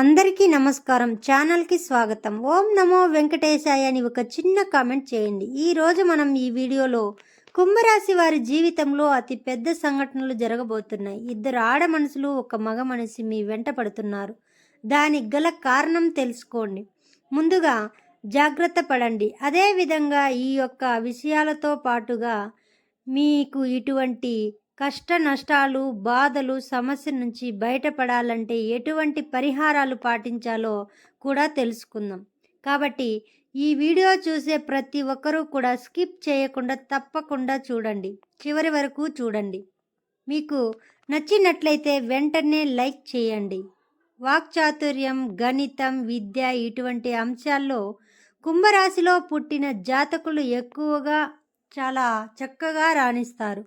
అందరికీ నమస్కారం. ఛానల్కి స్వాగతం. ఓం నమో వెంకటేశాయ అని ఒక చిన్న కామెంట్ చేయండి. ఈరోజు మనం ఈ వీడియోలో కుంభరాశి వారి జీవితంలో అతి పెద్ద సంఘటనలు జరగబోతున్నాయి. ఇద్దరు ఆడ మనసులు ఒక మగ మనిషి మీ వెంట పడుతున్నారు. దానికి గల కారణం తెలుసుకోండి. ముందుగా జాగ్రత్త పడండి. అదేవిధంగా ఈ యొక్క విషయాలతో పాటుగా మీకు ఇటువంటి కష్ట నష్టాలు బాధలు సమస్య నుంచి బయటపడాలంటే ఎటువంటి పరిహారాలు పాటించాలో కూడా తెలుసుకుందాం. కాబట్టి ఈ వీడియో చూసే ప్రతి ఒక్కరూ కూడా స్కిప్ చేయకుండా తప్పకుండా చూడండి. చివరి వరకు చూడండి. మీకు నచ్చినట్లయితే వెంటనే లైక్ చేయండి. వాక్చాతుర్యం గణితం విద్య ఇటువంటి అంశాల్లో కుంభరాశిలో పుట్టిన జాతకులు ఎక్కువగా చాలా చక్కగా రాణిస్తారు.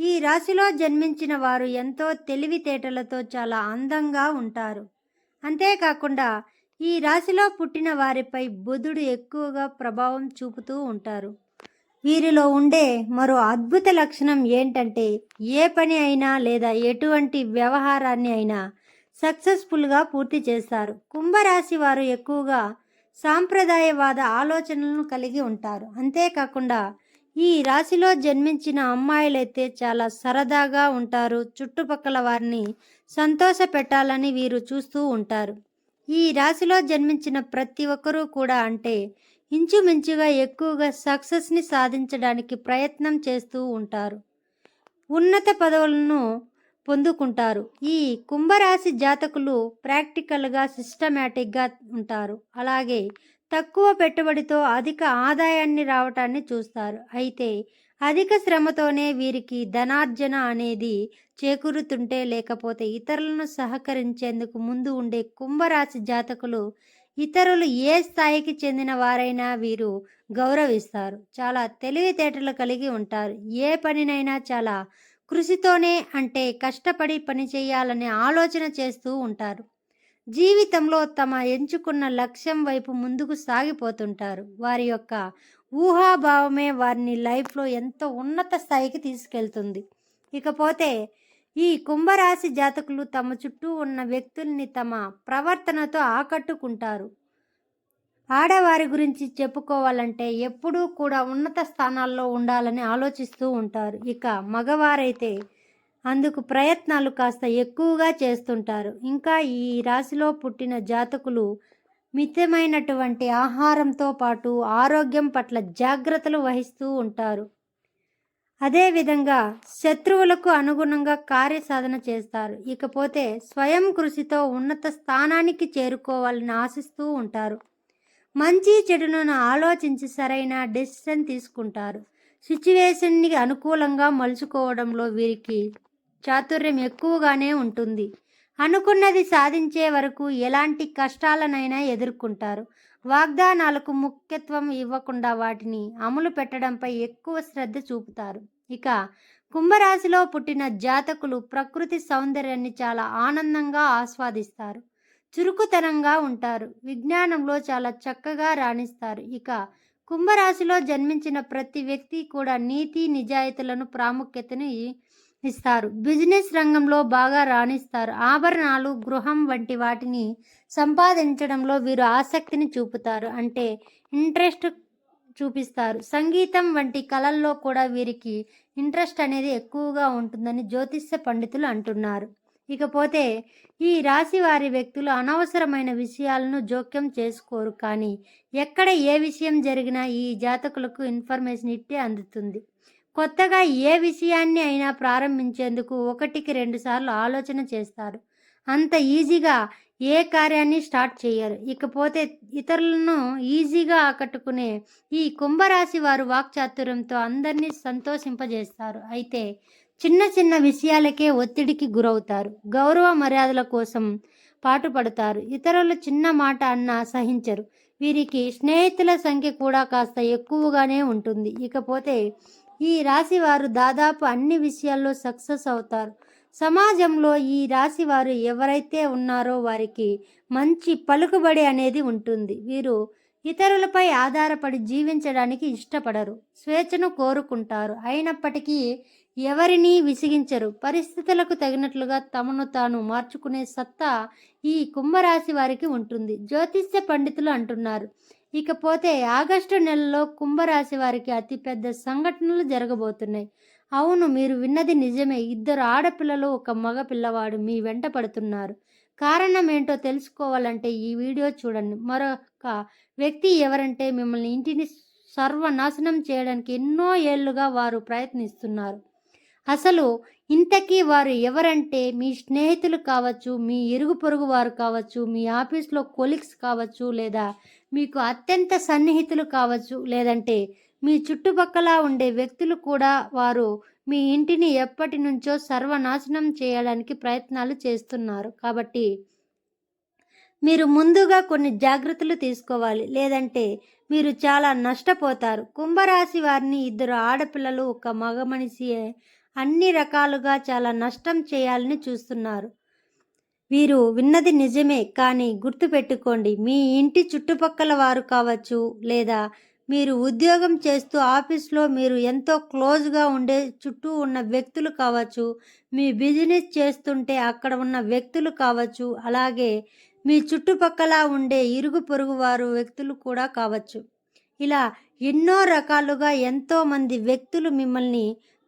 ఈ రాశిలో జన్మించిన వారు ఎంతో తెలివితేటలతో చాలా అందంగా ఉంటారు. అంతేకాకుండా ఈ రాశిలో పుట్టిన వారిపై బుధుడు ఎక్కువగా ప్రభావం చూపుతూ ఉంటారు. వీరిలో ఉండే మరో అద్భుత లక్షణం ఏంటంటే ఏ పని అయినా లేదా ఎటువంటి వ్యవహారాన్ని అయినా సక్సెస్ఫుల్గా పూర్తి చేస్తారు. కుంభరాశి వారు ఎక్కువగా సాంప్రదాయవాద ఆలోచనలను కలిగి ఉంటారు. అంతేకాకుండా ఈ రాశిలో జన్మించిన అమ్మాయిలైతే చాలా సరదాగా ఉంటారు. చుట్టుపక్కల వారిని సంతోష పెట్టాలని వీరు చూస్తూ ఉంటారు. ఈ రాశిలో జన్మించిన ప్రతి ఒక్కరూ కూడా అంటే ఇంచుమించుగా ఎక్కువగా సక్సెస్ని సాధించడానికి ప్రయత్నం చేస్తూ ఉంటారు. ఉన్నత పదవులను పొందుకుంటారు. ఈ కుంభరాశి జాతకులు ప్రాక్టికల్గా సిస్టమేటిక్గా ఉంటారు. అలాగే తక్కువ పెట్టుబడితో అధిక ఆదాయాన్ని రావటాన్ని చూస్తారు. అయితే అధిక శ్రమతోనే వీరికి ధనార్జన అనేది చేకూరుతుంటే లేకపోతే ఇతరులను సహకరించేందుకు ముందు ఉండే కుంభరాశి జాతకులు ఇతరులు ఏ స్థాయికి చెందిన వారైనా వీరు గౌరవిస్తారు. చాలా తెలివితేటలు కలిగి ఉంటారు. ఏ పనినైనా చాలా కృషితోనే అంటే కష్టపడి పని చేయాలనే ఆలోచన చేస్తూ ఉంటారు. జీవితంలో తమ ఎంచుకున్న లక్ష్యం వైపు ముందుకు సాగిపోతుంటారు. వారి యొక్క ఊహాభావమే వారిని లైఫ్లో ఎంతో ఉన్నత స్థాయికి తీసుకెళ్తుంది. ఇకపోతే ఈ కుంభరాశి జాతకులు తమ చుట్టూ ఉన్న వ్యక్తుల్ని తమ ప్రవర్తనతో ఆకట్టుకుంటారు. ఆడవారి గురించి చెప్పుకోవాలంటే ఎప్పుడూ కూడా ఉన్నత స్థానాల్లో ఉండాలని ఆలోచిస్తూ ఉంటారు. ఇక మగవారైతే అందుకు ప్రయత్నాలు కాస్త ఎక్కువగా చేస్తుంటారు. ఇంకా ఈ రాశిలో పుట్టిన జాతకులు మితమైనటువంటి ఆహారంతో పాటు ఆరోగ్యం పట్ల జాగ్రత్తలు వహిస్తూ ఉంటారు. అదేవిధంగా శత్రువులకు అనుగుణంగా కార్యసాధన చేస్తారు. ఇకపోతే స్వయం కృషితో ఉన్నత స్థానానికి చేరుకోవాలని ఆశిస్తూ ఉంటారు. మంచి చెడులను ఆలోచించి సరైన డెసిషన్ తీసుకుంటారు. సిచ్యువేషన్ని అనుకూలంగా మలుచుకోవడంలో వీరికి చాతుర్యం ఎక్కువగానే ఉంటుంది. అనుకున్నది సాధించే వరకు ఎలాంటి కష్టాలనైనా ఎదుర్కొంటారు. వాగ్దానాలకు ముఖ్యత్వం ఇవ్వకుండా వాటిని అమలు పెట్టడంపై ఎక్కువ శ్రద్ధ చూపుతారు. ఇక కుంభరాశిలో పుట్టిన జాతకులు ప్రకృతి సౌందర్యాన్ని చాలా ఆనందంగా ఆస్వాదిస్తారు. చురుకుతనంగా ఉంటారు. విజ్ఞానంలో చాలా చక్కగా రాణిస్తారు. ఇక కుంభరాశిలో జన్మించిన ప్రతి వ్యక్తి కూడా నీతి నిజాయితీలను ప్రాముఖ్యతను ఇస్తారు బిజినెస్ రంగంలో బాగా రాణిస్తారు. ఆభరణాలు గృహం వంటి వాటిని సంపాదించడంలో వీరు ఆసక్తిని చూపుతారు. అంటే ఇంట్రెస్ట్ చూపిస్తారు. సంగీతం వంటి కళల్లో కూడా వీరికి ఇంట్రెస్ట్ అనేది ఎక్కువగా ఉంటుందని జ్యోతిష్య పండితులు అంటున్నారు. ఇకపోతే ఈ రాశి వారి వ్యక్తులు అనవసరమైన విషయాలను జోక్యం చేసుకోరు. కానీ ఎక్కడ ఏ విషయం జరిగినా ఈ జాతకులకు ఇన్ఫర్మేషన్ ఇట్టే అందుతుంది. కొత్తగా ఏ విషయాన్ని అయినా ప్రారంభించేందుకు ఒకటికి రెండుసార్లు ఆలోచన చేస్తారు. అంత ఈజీగా ఏ కార్యాన్ని స్టార్ట్ చేయరు. ఇకపోతే ఇతరులను ఈజీగా ఆకట్టుకునే ఈ కుంభరాశి వారు వాక్చాతుర్యంతో అందరినీ సంతోషింపజేస్తారు. అయితే చిన్న చిన్న విషయాలకే ఒత్తిడికి గురవుతారు. గౌరవ మర్యాదల కోసం పాటుపడతారు. ఇతరులు చిన్న మాట అన్నా సహించరు. వీరికి స్నేహితుల సంఖ్య కూడా కాస్త ఎక్కువగానే ఉంటుంది. ఇకపోతే ఈ రాశి వారు దాదాపు అన్ని విషయాల్లో సక్సెస్ అవుతారు. సమాజంలో ఈ రాశి వారు ఎవరైతే ఉన్నారో వారికి మంచి పలుకుబడి అనేది ఉంటుంది. వీరు ఇతరులపై ఆధారపడి జీవించడానికి ఇష్టపడరు. స్వేచ్ఛను కోరుకుంటారు. అయినప్పటికీ ఎవరినీ విసిగించరు. పరిస్థితులకు తగినట్లుగా తమను తాను మార్చుకునే సత్తా ఈ కుంభరాశి వారికి ఉంటుంది. జ్యోతిష్య పండితులు అంటున్నారు. ఇకపోతే ఆగస్టు నెలలో కుంభరాశి వారికి అతిపెద్ద సంఘటనలు జరగబోతున్నాయి. అవును మీరు విన్నది నిజమే. ఇద్దరు ఆడపిల్లలు ఒక మగ పిల్లవాడు మీ వెంట పడుతున్నారు. కారణం ఏంటో తెలుసుకోవాలంటే ఈ వీడియో చూడండి. మరొక వ్యక్తి ఎవరంటే మిమ్మల్ని ఇంటిని సర్వనాశనం చేయడానికి ఎన్నో ఏళ్ళుగా వారు ప్రయత్నిస్తున్నారు. అసలు ఇంతకీ వారు ఎవరంటే మీ స్నేహితులు కావచ్చు మీ ఇరుగు పొరుగు వారు కావచ్చు మీ ఆఫీస్లో కొలీగ్స్ కావచ్చు లేదా మీకు అత్యంత సన్నిహితులు కావచ్చు లేదంటే మీ చుట్టుపక్కల ఉండే వ్యక్తులు కూడా వారు మీ ఇంటిని ఎప్పటి నుంచో సర్వనాశనం చేయడానికి ప్రయత్నాలు చేస్తున్నారు. కాబట్టి మీరు ముందుగా కొన్ని జాగ్రత్తలు తీసుకోవాలి. లేదంటే మీరు చాలా నష్టపోతారు. కుంభరాశి వారిని ఇద్దరు ఆడపిల్లలు ఒక మగ మనిషి అన్ని రకాలుగా చాలా నష్టం చేయాలని చూస్తున్నారు. వీరు విన్నది నిజమే కానీ గుర్తుపెట్టుకోండి మీ ఇంటి చుట్టుపక్కల వారు కావచ్చు లేదా మీరు ఉద్యోగం చేస్తూ ఆఫీస్లో మీరు ఎంతో క్లోజ్గా ఉండే చుట్టూ ఉన్న వ్యక్తులు కావచ్చు మీ బిజినెస్ చేస్తుంటే అక్కడ ఉన్న వ్యక్తులు కావచ్చు అలాగే మీ చుట్టుపక్కల ఉండే ఇరుగు పొరుగు వారు వ్యక్తులు కూడా కావచ్చు. ఇలా ఎన్నో రకాలుగా ఎంతోమంది వ్యక్తులు మిమ్మల్ని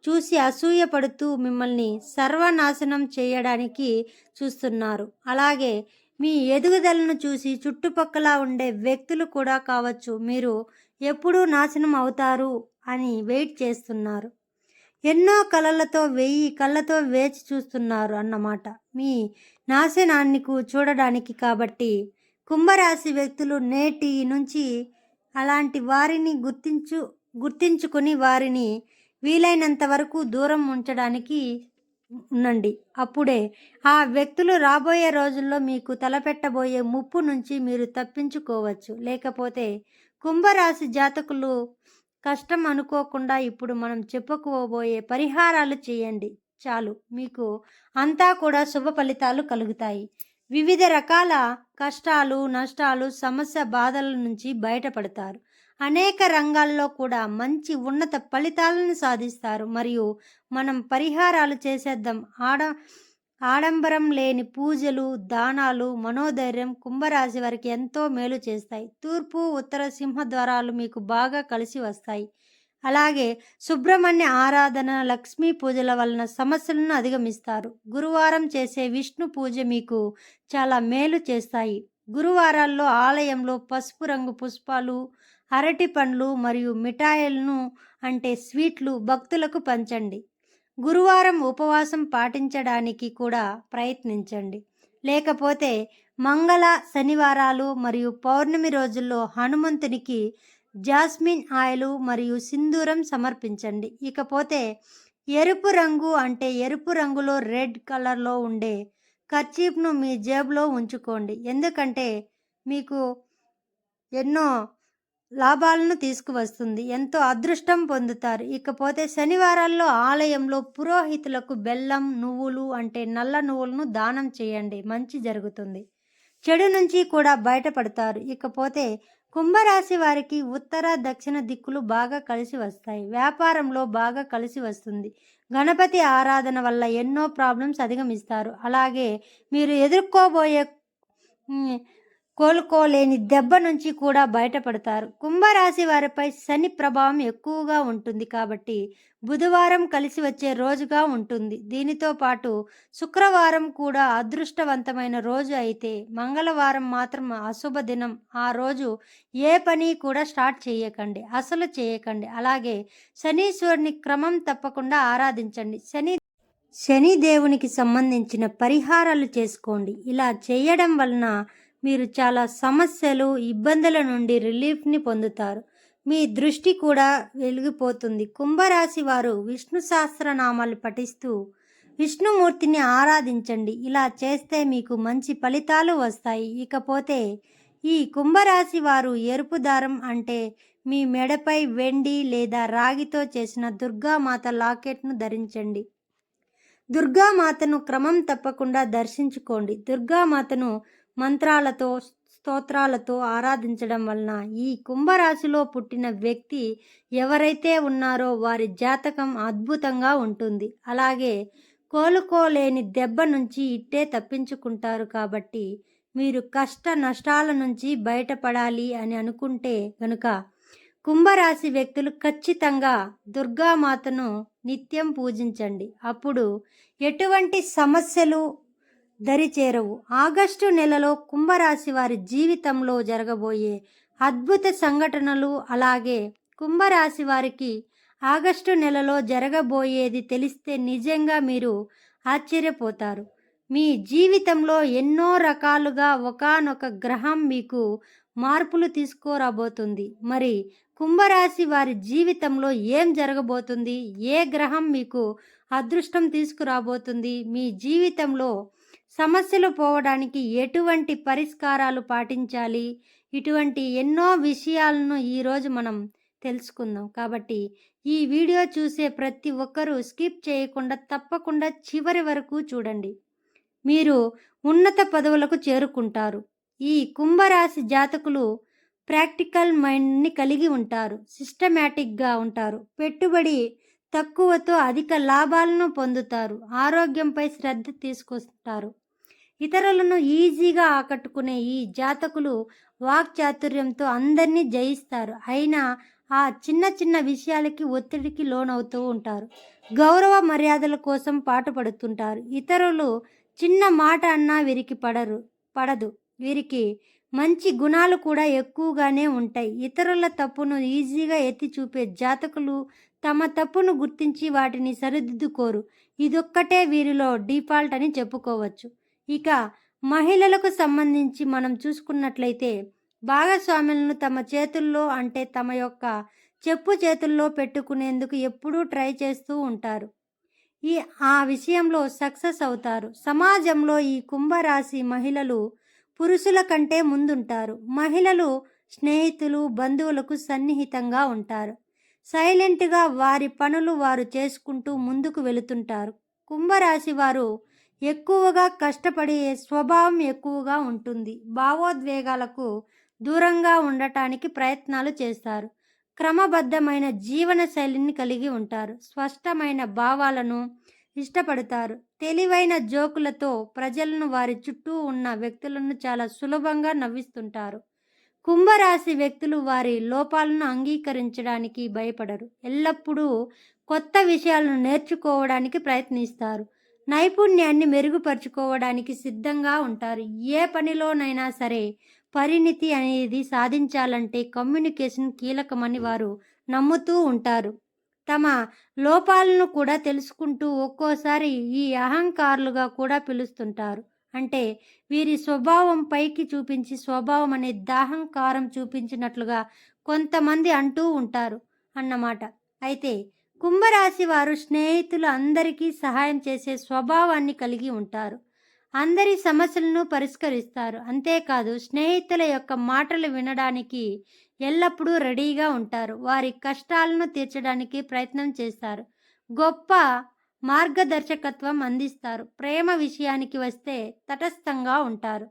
చూసి అసూయపడుతూ మిమ్మల్ని సర్వనాశనం చేయడానికి చూస్తున్నారు. అలాగే మీ ఎదుగుదలను చూసి చుట్టుపక్కల ఉండే వ్యక్తులు కూడా కావచ్చు. మీరు ఎప్పుడూ నాశనం అవుతారు అని వెయిట్ చేస్తున్నారు. ఎన్నో కళలతో వెయ్యి కళ్ళతో వేచి చూస్తున్నారు అన్నమాట. మీ నాశనాన్ని చూడడానికి కాబట్టి కుంభరాశి వ్యక్తులు నేటి నుంచి అలాంటి వారిని గుర్తించు గుర్తించుకొని వారిని వీలైనంత వరకు దూరం ఉంచడానికి ఉండండి. అప్పుడే ఆ వ్యక్తులు రాబోయే రోజుల్లో మీకు తలపెట్టబోయే ముప్పు నుంచి మీరు తప్పించుకోవచ్చు. లేకపోతే కుంభరాశి జాతకులు కష్టం అనుకోకుండా ఇప్పుడు మనం చెప్పుకోబోయే పరిహారాలు చేయండి. చాలు. మీకు అంతా కూడా శుభ ఫలితాలు కలుగుతాయి. వివిధ రకాల కష్టాలు నష్టాలు సమస్య బాధల నుంచి బయటపడతారు. అనేక రంగాల్లో కూడా మంచి ఉన్నత ఫలితాలను సాధిస్తారు. మరియు మనం పరిహారాలు చేసేద్దాం. ఆడ ఆడంబరం లేని పూజలు దానాలు మనోధైర్యం కుంభరాశి వారికి ఎంతో మేలు చేస్తాయి. తూర్పు ఉత్తర సింహద్వారాలు మీకు బాగా కలిసి వస్తాయి. అలాగే సుబ్రహ్మణ్య ఆరాధన లక్ష్మీ పూజల వలన సమస్యలను అధిగమిస్తారు. గురువారం చేసే విష్ణు పూజ మీకు చాలా మేలు చేస్తాయి. గురువారాల్లో ఆలయంలో పసుపు రంగు పుష్పాలు అరటి పండ్లు మరియు మిఠాయిలను అంటే స్వీట్లు భక్తులకు పంచండి. గురువారం ఉపవాసం పాటించడానికి కూడా ప్రయత్నించండి. లేకపోతే మంగళ శనివారాలు మరియు పౌర్ణమి రోజుల్లో హనుమంతునికి జాస్మిన్ ఆయిలు మరియు సింధూరం సమర్పించండి. ఇకపోతే ఎరుపు రంగు అంటే ఎరుపు రంగులో రెడ్ కలర్లో ఉండే కర్చీప్ను మీ జేబులో ఉంచుకోండి. ఎందుకంటే మీకు ఎన్నో లాభాలను తీసుకువస్తుంది. ఎంతో అదృష్టం పొందుతారు. ఇకపోతే శనివారాల్లో ఆలయంలో పురోహితులకు బెల్లం నువ్వులు అంటే నల్ల నువ్వులను దానం చేయండి. మంచి జరుగుతుంది. చెడు నుంచి కూడా బయటపడతారు. ఇకపోతే కుంభరాశి వారికి ఉత్తర దక్షిణ దిక్కులు బాగా కలిసి వస్తాయి. వ్యాపారంలో బాగా కలిసి వస్తుంది. గణపతి ఆరాధన వల్ల ఎన్నో ప్రాబ్లమ్స్ అధిగమిస్తారు. అలాగే మీరు ఎదుర్కోబోయే కోలుకోలేని దెబ్బ నుంచి కూడా బయటపడతారు. కుంభరాశి వారిపై శని ప్రభావం ఎక్కువగా ఉంటుంది కాబట్టి బుధవారం కలిసి వచ్చే రోజుగా ఉంటుంది. దీనితో పాటు శుక్రవారం కూడా అదృష్టవంతమైన రోజు అయితే మంగళవారం మాత్రం అశుభ దినం. ఆ రోజు ఏ పని కూడా స్టార్ట్ చేయకండి అసలు చేయకండి. అలాగే శనీశ్వరుని క్రమం తప్పకుండా ఆరాధించండి. శని శని దేవునికి సంబంధించిన పరిహారాలు చేసుకోండి. ఇలా చేయడం వలన మీరు చాలా సమస్యలు ఇబ్బందుల నుండి రిలీఫ్ని పొందుతారు. మీ దృష్టి కూడా వెలిగిపోతుంది. కుంభరాశి వారు విష్ణు సహస్రనామాలు పఠిస్తూ విష్ణుమూర్తిని ఆరాధించండి. ఇలా చేస్తే మీకు మంచి ఫలితాలు వస్తాయి. ఇకపోతే ఈ కుంభరాశి వారు ఎరుపు దారం అంటే మీ మెడపై వెండి లేదా రాగితో చేసిన దుర్గామాత లాకెట్ను ధరించండి. దుర్గామాతను క్రమం తప్పకుండా దర్శించుకోండి. దుర్గామాతను మంత్రాలతో స్తోత్రాలతో ఆరాధించడం వలన ఈ కుంభరాశిలో పుట్టిన వ్యక్తి ఎవరైతే ఉన్నారో వారి జాతకం అద్భుతంగా ఉంటుంది. అలాగే కోలుకోలేని దెబ్బ నుంచి ఇట్టే తప్పించుకుంటారు కాబట్టి మీరు కష్ట నష్టాల నుంచి బయటపడాలి అని అనుకుంటే గనుక కుంభరాశి వ్యక్తులు ఖచ్చితంగా దుర్గామాతను నిత్యం పూజించండి. అప్పుడు ఎటువంటి సమస్యలు దరిచేరవు. ఆగస్టు నెలలో కుంభరాశి వారి జీవితంలో జరగబోయే అద్భుత సంఘటనలు అలాగే కుంభరాశి వారికి ఆగస్టు నెలలో జరగబోయేది తెలిస్తే నిజంగా మీరు ఆశ్చర్యపోతారు. మీ జీవితంలో ఎన్నో రకాలుగా ఒకానొక గ్రహం మీకు మార్పులు తీసుకురాబోతుంది. మరి కుంభరాశి వారి జీవితంలో ఏం జరగబోతుంది? ఏ గ్రహం మీకు అదృష్టం తీసుకురాబోతుంది? మీ జీవితంలో సమస్యలు పోవడానికి ఎటువంటి పరిష్కారాలు పాటించాలి? ఇటువంటి ఎన్నో విషయాలను ఈరోజు మనం తెలుసుకుందాం. కాబట్టి ఈ వీడియో చూసే ప్రతి ఒక్కరూ స్కిప్ చేయకుండా తప్పకుండా చివరి వరకు చూడండి. మీరు ఉన్నత పదవులకు చేరుకుంటారు. ఈ కుంభరాశి జాతకులు ప్రాక్టికల్ మైండ్ని కలిగి ఉంటారు. సిస్టమేటిక్గా ఉంటారు. పెట్టుబడి తక్కువతో అధిక లాభాలను పొందుతారు. ఆరోగ్యంపై శ్రద్ధ తీసుకొస్తారు. ఇతరులను ఈజీగా ఆకట్టుకునే ఈ జాతకులు వాక్చాతుర్యంతో అందరినీ జయిస్తారు. అయినా ఆ చిన్న చిన్న విషయాలకి ఒత్తిడికి లోనవుతూ ఉంటారు. గౌరవ మర్యాదల కోసం పాటుపడుతుంటారు. ఇతరులు చిన్న మాట అన్నా వీరికి పడరు పడదు. వీరికి మంచి గుణాలు కూడా ఎక్కువగానే ఉంటాయి. ఇతరుల తప్పును ఈజీగా ఎత్తి చూపే జాతకులు తమ తప్పును గుర్తించి వాటిని సరిదిద్దుకోరు. ఇదొక్కటే వీరిలో డిఫాల్ట్ అని చెప్పుకోవచ్చు. ఇక మహిళలకు సంబంధించి మనం చూసుకున్నట్లయితే భాగస్వాములను తమ చేతుల్లో అంటే తమ యొక్క చెప్పు చేతుల్లో పెట్టుకునేందుకు ఎప్పుడూ ట్రై చేస్తూ ఉంటారు. ఈ ఆ విషయంలో సక్సెస్ అవుతారు. సమాజంలో ఈ కుంభరాశి మహిళలు పురుషుల కంటే ముందుంటారు. మహిళలు స్నేహితులు బంధువులకు సన్నిహితంగా ఉంటారు. సైలెంట్గా వారి పనులు వారు చేసుకుంటూ ముందుకు వెళుతుంటారు. కుంభరాశి వారు ఎక్కువగా కష్టపడే స్వభావం ఎక్కువగా ఉంటుంది. భావోద్వేగాలకు దూరంగా ఉండటానికి ప్రయత్నాలు చేస్తారు. క్రమబద్ధమైన జీవన శైలిని కలిగి ఉంటారు. స్పష్టమైన భావాలను ఇష్టపడతారు. తెలివైన జోకులతో ప్రజలను వారి చుట్టూ ఉన్న వ్యక్తులను చాలా సులభంగా నవ్విస్తుంటారు. కుంభరాశి వ్యక్తులు వారి లోపాలను అంగీకరించడానికి భయపడరు. ఎల్లప్పుడూ కొత్త విషయాలను నేర్చుకోవడానికి ప్రయత్నిస్తారు. నైపుణ్యాన్ని మెరుగుపరుచుకోవడానికి సిద్ధంగా ఉంటారు. ఏ పనిలోనైనా సరే పరిణితి అనేది సాధించాలంటే కమ్యూనికేషన్ కీలకమని వారు నమ్ముతూ ఉంటారు. తమ లోపాలను కూడా తెలుసుకుంటూ ఒక్కోసారి ఈ అహంకారులుగా కూడా పిలుస్తుంటారు. అంటే వీరి స్వభావం పైకి చూపించి స్వభావం అనే దాహంకారం చూపించినట్లుగా కొంతమంది అంటూ ఉంటారు అన్నమాట. అయితే కుంభరాశి వారు స్నేహితులు అందరికీ సహాయం చేసే స్వభావాన్ని కలిగి ఉంటారు. అందరి సమస్యలను పరిష్కరిస్తారు. అంతేకాదు స్నేహితుల యొక్క మాటలు వినడానికి ఎల్లప్పుడూ రెడీగా ఉంటారు. వారి కష్టాలను తీర్చడానికి ప్రయత్నం చేస్తారు. గొప్ప మార్గదర్శకత్వం అందిస్తారు. ప్రేమ విషయానికి వస్తే తటస్థంగా ఉంటారు.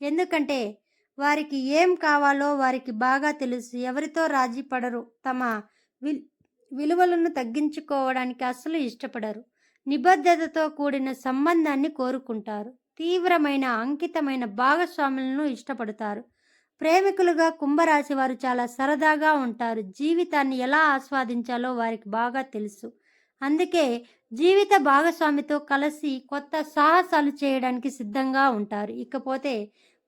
ఎందుకంటే వారికి ఏం కావాలో వారికి బాగా తెలుసు. ఎవరితో రాజీ పడరు. తమ విల్ విలువలను తగ్గించుకోవడానికి అస్సలు ఇష్టపడరు. నిబద్ధతతో కూడిన సంబంధాన్ని కోరుకుంటారు. తీవ్రమైన అంకితమైన భాగస్వాములను ఇష్టపడతారు. ప్రేమికులుగా కుంభరాశి వారు చాలా సరదాగా ఉంటారు. జీవితాన్ని ఎలా ఆస్వాదించాలో వారికి బాగా తెలుసు. అందుకే జీవిత భాగస్వామితో కలిసి కొత్త సాహసాలు చేయడానికి సిద్ధంగా ఉంటారు. ఇకపోతే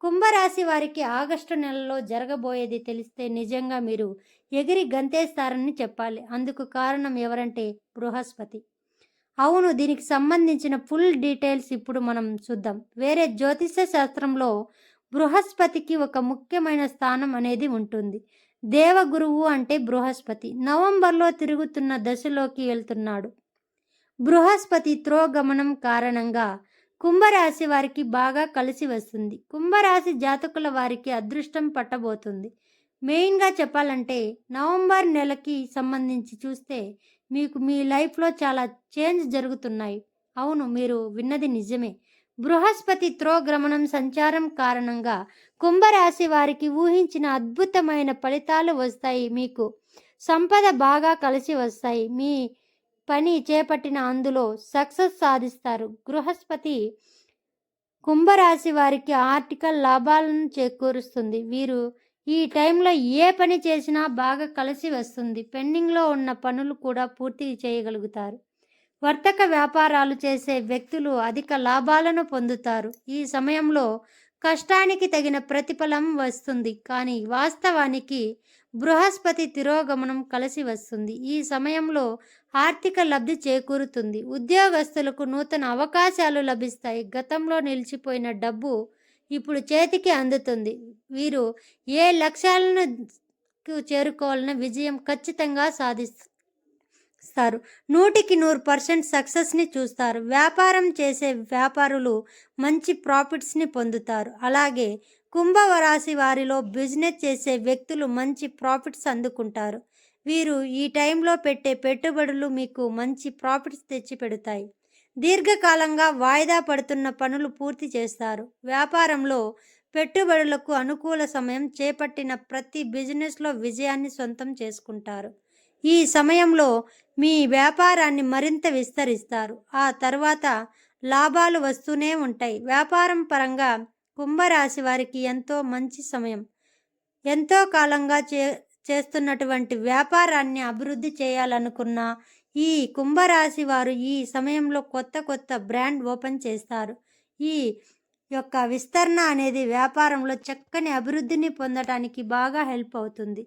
కుంభరాశి వారికి ఆగస్టు నెలలో జరగబోయేది తెలిస్తే నిజంగా మీరు ఎగిరి గంతేస్తారని చెప్పాలి. అందుకు కారణం ఎవరంటే బృహస్పతి. అవును దీనికి సంబంధించిన ఫుల్ డీటెయిల్స్ ఇప్పుడు మనం చూద్దాం. వేరే జ్యోతిష శాస్త్రంలో బృహస్పతికి ఒక ముఖ్యమైన స్థానం అనేది ఉంటుంది. దేవగురువు అంటే బృహస్పతి. నవంబర్లో తిరుగుతున్న దశలోకి వెళ్తున్నాడు. బృహస్పతి త్రోగమనం కారణంగా కుంభరాశి వారికి బాగా కలిసి వస్తుంది. కుంభరాశి జాతకుల వారికి అదృష్టం పట్టబోతుంది. మెయిన్గా చెప్పాలంటే నవంబర్ నెలకి సంబంధించి చూస్తే మీకు మీ లైఫ్లో చాలా చేంజ్ జరుగుతున్నాయి. అవును మీరు విన్నది నిజమే. బృహస్పతి త్రోగ్రమణం సంచారం కారణంగా కుంభరాశి వారికి ఊహించిన అద్భుతమైన ఫలితాలు వస్తాయి. మీకు సంపద బాగా కలిసి వస్తాయి. మీ పని చేపట్టిన అందులో సక్సెస్ సాధిస్తారు. బృహస్పతి కుంభరాశి వారికి ఆర్టికల్ లాభాలను చేకూరుస్తుంది. వీరు ఈ టైంలో ఏ పని చేసినా బాగా కలిసి వస్తుంది. పెండింగ్లో ఉన్న పనులు కూడా పూర్తి చేయగలుగుతారు. వర్తక వ్యాపారాలు చేసే వ్యక్తులు అధిక లాభాలను పొందుతారు. ఈ సమయంలో కష్టానికి తగిన ప్రతిఫలం వస్తుంది. కానీ వాస్తవానికి బృహస్పతి తిరోగమనం కలిసి వస్తుంది. ఈ సమయంలో ఆర్థిక లబ్ధి చేకూరుతుంది. ఉద్యోగస్తులకు నూతన అవకాశాలు లభిస్తాయి. గతంలో నిలిచిపోయిన డబ్బు ఇప్పుడు చేతికి అందుతుంది. వీరు ఏ లక్ష్యాలను చేరుకోవాలన్న విజయం ఖచ్చితంగా సాధిస్తారు. నూటికి నూరు పర్సెంట్ సక్సెస్ని చూస్తారు. వ్యాపారం చేసే వ్యాపారులు మంచి ప్రాఫిట్స్ని పొందుతారు. అలాగే కుంభవరాశి వారిలో బిజినెస్ చేసే వ్యక్తులు మంచి ప్రాఫిట్స్ అందుకుంటారు. వీరు ఈ టైంలో పెట్టే పెట్టుబడులు మీకు మంచి ప్రాఫిట్స్ తెచ్చి పెడతాయి. దీర్ఘకాలంగా వాయిదా పడుతున్న పనులు పూర్తి చేస్తారు. వ్యాపారంలో పెట్టుబడులకు అనుకూల సమయం చేపట్టిన ప్రతి బిజినెస్లో విజయాన్ని సొంతం చేసుకుంటారు. ఈ సమయంలో మీ వ్యాపారాన్ని మరింత విస్తరిస్తారు. ఆ తర్వాత లాభాలు వస్తూనే ఉంటాయి. వ్యాపారం పరంగా కుంభరాశి వారికి ఎంతో మంచి సమయం. ఎంతో కాలంగా చే చేస్తున్నటువంటి వ్యాపారాన్ని అభివృద్ధి చేయాలనుకున్న ఈ కుంభరాశి వారు ఈ సమయంలో కొత్త కొత్త బ్రాండ్ ఓపెన్ చేస్తారు. ఈ యొక్క విస్తరణ అనేది వ్యాపారంలో చక్కని అభివృద్ధిని పొందడానికి బాగా హెల్ప్ అవుతుంది.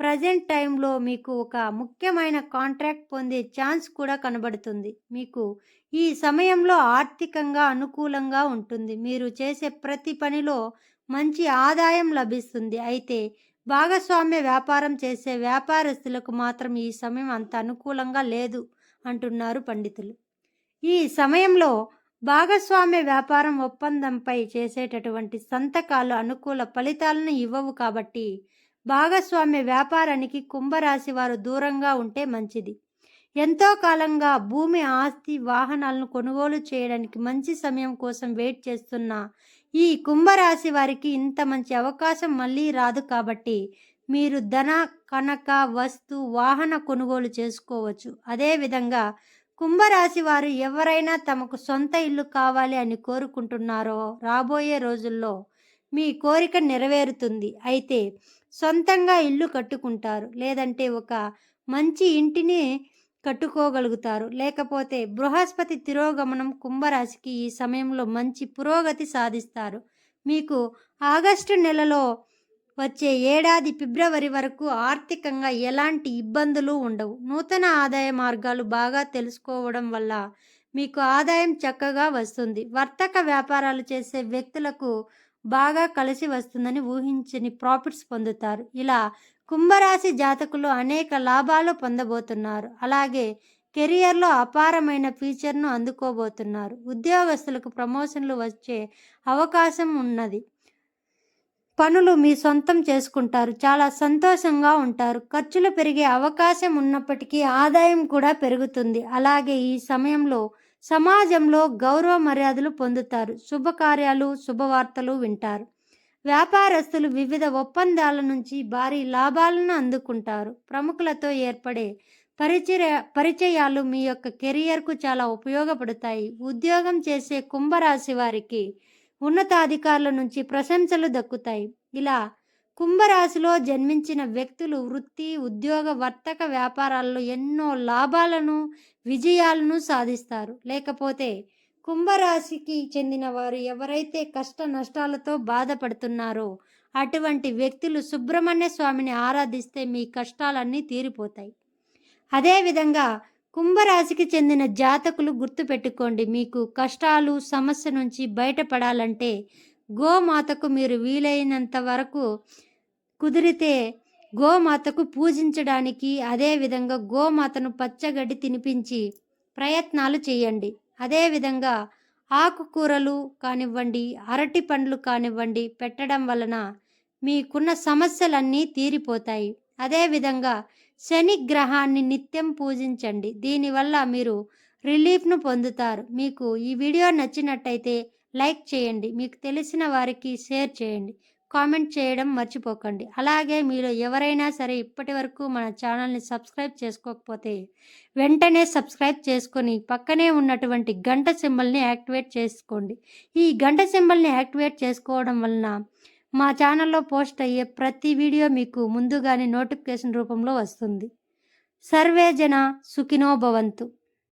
ప్రజెంట్ టైంలో మీకు ఒక ముఖ్యమైన కాంట్రాక్ట్ పొందే ఛాన్స్ కూడా కనబడుతుంది. మీకు ఈ సమయంలో ఆర్థికంగా అనుకూలంగా ఉంటుంది. మీరు చేసే ప్రతి పనిలో మంచి ఆదాయం లభిస్తుంది. అయితే భాగస్వామ్య వ్యాపారం చేసే వ్యాపారస్తులకు మాత్రం ఈ సమయం అంత అనుకూలంగా లేదు అంటున్నారు పండితులు. ఈ సమయంలో భాగస్వామ్య వ్యాపారం ఒప్పందంపై చేసేటటువంటి సంతకాలు అనుకూల ఫలితాలను ఇవ్వవు కాబట్టి భాగస్వామ్య వ్యాపారానికి కుంభరాశి వారు దూరంగా ఉంటే మంచిది. ఎంతో కాలంగా భూమి ఆస్తి వాహనాలను కొనుగోలు చేయడానికి మంచి సమయం కోసం వెయిట్ చేస్తున్న ఈ కుంభరాశి వారికి ఇంత మంచి అవకాశం మళ్ళీ రాదు కాబట్టి మీరు ధన కనక వస్తు వాహన కొనుగోలు చేసుకోవచ్చు. అదేవిధంగా కుంభరాశి వారు ఎవరైనా తమకు సొంత ఇల్లు కావాలి అని కోరుకుంటున్నారో రాబోయే రోజుల్లో మీ కోరిక నెరవేరుతుంది. అయితే సొంతంగా ఇల్లు కట్టుకుంటారు. లేదంటే ఒక మంచి ఇంటిని కట్టుకోగలుగుతారు. లేకపోతే బృహస్పతి తిరోగమనం కుంభరాశికి ఈ సమయంలో మంచి పురోగతి సాధిస్తారు. మీకు ఆగస్టు నెలలో వచ్చే ఏడాది ఫిబ్రవరి వరకు ఆర్థికంగా ఎలాంటి ఇబ్బందులు ఉండవు. నూతన ఆదాయ మార్గాలు బాగా తెలుసుకోవడం వల్ల మీకు ఆదాయం చక్కగా వస్తుంది. వర్తక వ్యాపారాలు చేసే వ్యక్తులకు బాగా కలిసి వస్తుందని ఊహించని ప్రాఫిట్స్ పొందుతారు. ఇలా కుంభరాశి జాతకులు అనేక లాభాలు పొందబోతున్నారు. అలాగే కెరియర్లో అపారమైన ఫీచర్ను అందుకోబోతున్నారు. ఉద్యోగస్తులకు ప్రమోషన్లు వచ్చే అవకాశం ఉన్నది. పనులు మీ సొంతం చేసుకుంటారు. చాలా సంతోషంగా ఉంటారు. ఖర్చులు పెరిగే అవకాశం ఉన్నప్పటికీ ఆదాయం కూడా పెరుగుతుంది. అలాగే ఈ సమయంలో సమాజంలో గౌరవ మర్యాదలు పొందుతారు. శుభకార్యాలు శుభవార్తలు వింటారు. వ్యాపారస్తులు వివిధ ఒప్పందాల నుంచి భారీ లాభాలను అందుకుంటారు. ప్రముఖులతో ఏర్పడే పరిచయ పరిచయాలు మీ యొక్క కెరియర్కు చాలా ఉపయోగపడతాయి. ఉద్యోగం చేసే కుంభరాశి వారికి ఉన్నతాధికారుల నుంచి ప్రశంసలు దక్కుతాయి. ఇలా కుంభరాశిలో జన్మించిన వ్యక్తులు వృత్తి ఉద్యోగ వర్తక వ్యాపారాల్లో ఎన్నో లాభాలను విజయాలను సాధిస్తారు. లేకపోతే కుంభరాశికి చెందిన వారు ఎవరైతే కష్ట నష్టాలతో బాధపడుతున్నారో అటువంటి వ్యక్తులు సుబ్రహ్మణ్య స్వామిని ఆరాధిస్తే మీ కష్టాలన్నీ తీరిపోతాయి. అదేవిధంగా కుంభరాశికి చెందిన జాతకులు గుర్తుపెట్టుకోండి మీకు కష్టాలు సమస్య నుంచి బయటపడాలంటే గోమాతకు మీరు వీలైనంత వరకు కుదిరితే గోమాతకు పూజించడానికి అదేవిధంగా గోమాతను పచ్చగడ్డి తినిపించి ప్రయత్నాలు చేయండి. అదేవిధంగా ఆకుకూరలు కానివ్వండి అరటి పండ్లు కానివ్వండి పెట్టడం వలన మీకున్న సమస్యలన్నీ తీరిపోతాయి. అదేవిధంగా శని గ్రహాన్ని నిత్యం పూజించండి. దీనివల్ల మీరు రిలీఫ్ను పొందుతారు. మీకు ఈ వీడియో నచ్చినట్టయితే లైక్ చేయండి. మీకు తెలిసిన వారికి షేర్ చేయండి. కామెంట్ చేయడం మర్చిపోకండి. అలాగే మీరు ఎవరైనా సరే ఇప్పటి వరకు మన ఛానల్ని సబ్స్క్రైబ్ చేసుకోకపోతే వెంటనే సబ్స్క్రైబ్ చేసుకొని పక్కనే ఉన్నటువంటి గంట సింబల్ని యాక్టివేట్ చేసుకోండి. ఈ గంట సింబల్ని యాక్టివేట్ చేసుకోవడం వలన మా ఛానల్లో పోస్ట్ అయ్యే ప్రతి వీడియో మీకు ముందుగానే నోటిఫికేషన్ రూపంలో వస్తుంది. సర్వే జన సుఖినో భవంతు.